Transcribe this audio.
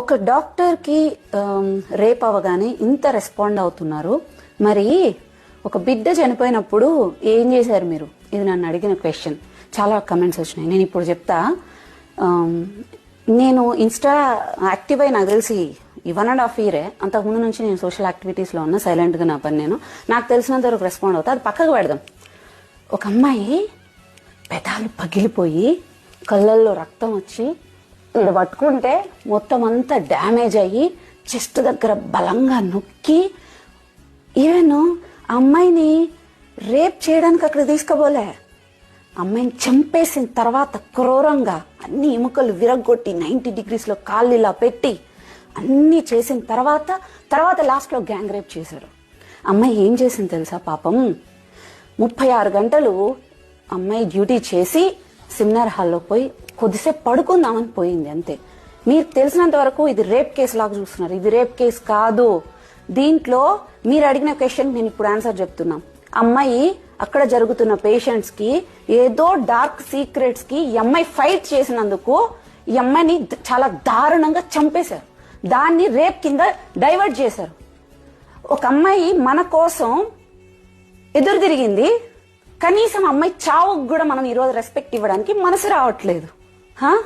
ఒక డాక్టర్కి రేప్ అవ్వగానే ఇంత రెస్పాండ్ అవుతున్నారు. మరి ఒక బిడ్డ చనిపోయినప్పుడు ఏం చేశారు మీరు? ఇది నన్ను అడిగిన క్వశ్చన్. చాలా కమెంట్స్ వచ్చినాయి. నేను ఇప్పుడు చెప్తా. నేను ఇన్స్టా యాక్టివ్ అయి నాకు తెలిసి ఈ వన్ అండ్ హాఫ్ ఇయరే అంతకుముందు నుంచి నేను సోషల్ యాక్టివిటీస్లో ఉన్న సైలెంట్గా నా పని నేను. నాకు తెలిసినంత వరకు రెస్పాండ్ అవుతా. అది పక్కకు పెడదాం. ఒక అమ్మాయి పెదాలు పగిలిపోయి కళ్ళల్లో రక్తం వచ్చి ఇక్కడ పట్టుకుంటే మొత్తం అంతా డ్యామేజ్ అయ్యి చెస్ట్ దగ్గర బలంగా నొక్కి ఈవెన్ అమ్మాయిని రేప్ చేయడానికి అక్కడ తీసుకోబోలే అమ్మాయిని చంపేసిన తర్వాత క్రూరంగా అన్ని ఎముకలు విరగొట్టి నైంటీ డిగ్రీస్లో కాళ్ళు ఇలా పెట్టి అన్నీ చేసిన తర్వాత తర్వాత లాస్ట్లో గ్యాంగ్ రేప్ చేశారు. అమ్మాయి ఏం చేసింది తెలుసా పాపం? ముప్పై ఆరు గంటలు అమ్మాయి డ్యూటీ చేసి సెమినార్ హాల్లో పోయి కొద్దిసేపు పడుకుందామని పోయింది అంతే. మీరు తెలిసినంత వరకు ఇది రేప్ కేసు లాగా చూస్తున్నారు. ఇది రేప్ కేసు కాదు. దీంట్లో మీరు అడిగిన క్వశ్చన్ నేను ఇప్పుడు ఆన్సర్ చెప్తున్నా. అమ్మాయి అక్కడ జరుగుతున్న పేషెంట్స్కి ఏదో డార్క్ సీక్రెట్స్కి ఈ అమ్మాయి ఫైట్ చేసినందుకు ఈ అమ్మాయిని చాలా దారుణంగా చంపేశారు. దాన్ని రేప్ కింద డైవర్ట్ చేశారు. ఒక అమ్మాయి మన కోసం ఎదురు తిరిగింది. కనీసం అమ్మాయి చావుకు కూడా మనం ఈరోజు రెస్పెక్ట్ ఇవ్వడానికి మనసు రావట్లేదు. Huh?